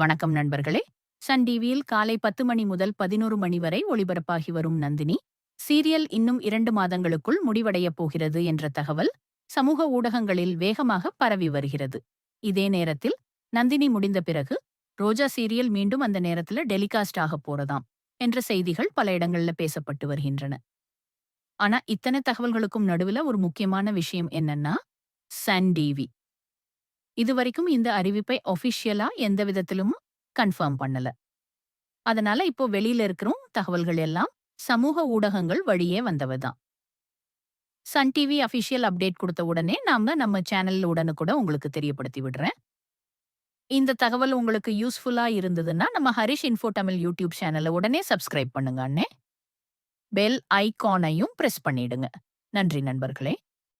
வணக்கம் நண்பர்களே. சன் டிவியில் காலை பத்து மணி முதல் பதினோரு மணி வரை ஒளிபரப்பாகி வரும் நந்தினி. சீரியல் இன்னும் இரண்டு மாதங்களுக்குள் முடிவடையப் போகிறது என்ற தகவல் சமூக ஊடகங்களில் வேகமாக பரவி வருகிறது. இதே நேரத்தில் நந்தினி முடிந்த பிறகு ரோஜா சீரியல் மீண்டும் அந்த நேரத்துல டெலிகாஸ்ட் ஆக போறதாம் என்ற செய்திகள் பல இடங்கள்ல பேசப்பட்டு வருகின்றன. ஆனா இத்தனை தகவல்களுக்கும் நடுவுல ஒரு முக்கியமான விஷயம் என்னன்னா சன் டிவி. இதுவரைக்கும் இந்த அறிவிப்பை ஒஃபிஷியலா எந்த விதத்திலும் கன்ஃபார்ம் பண்ணல. அதனால இப்போ வெளியில இருக்கிறோம் தகவல்கள் எல்லாம் சமூக ஊடகங்கள் வழியே வந்தவதான் சன் டிவி அஃபிஷியல் அப்டேட் கொடுத்த உடனே நாம நம்ம சேனல் உடனுக்குட உங்களுக்கு தெரியப்படுத்தி விடுறேன். இந்த தகவல் உங்களுக்கு யூஸ்ஃபுல்லா இருந்ததுன்னா நம்ம ஹரிஷ் இன்ஃபோ தமிழ் யூடியூப் சேனலை உடனே சப்ஸ்கிரைப் பண்ணுங்க அண்ணே. பெல் ஐகானையும் பிரஸ் பண்ணிடுங்க. நன்றி நண்பர்களே.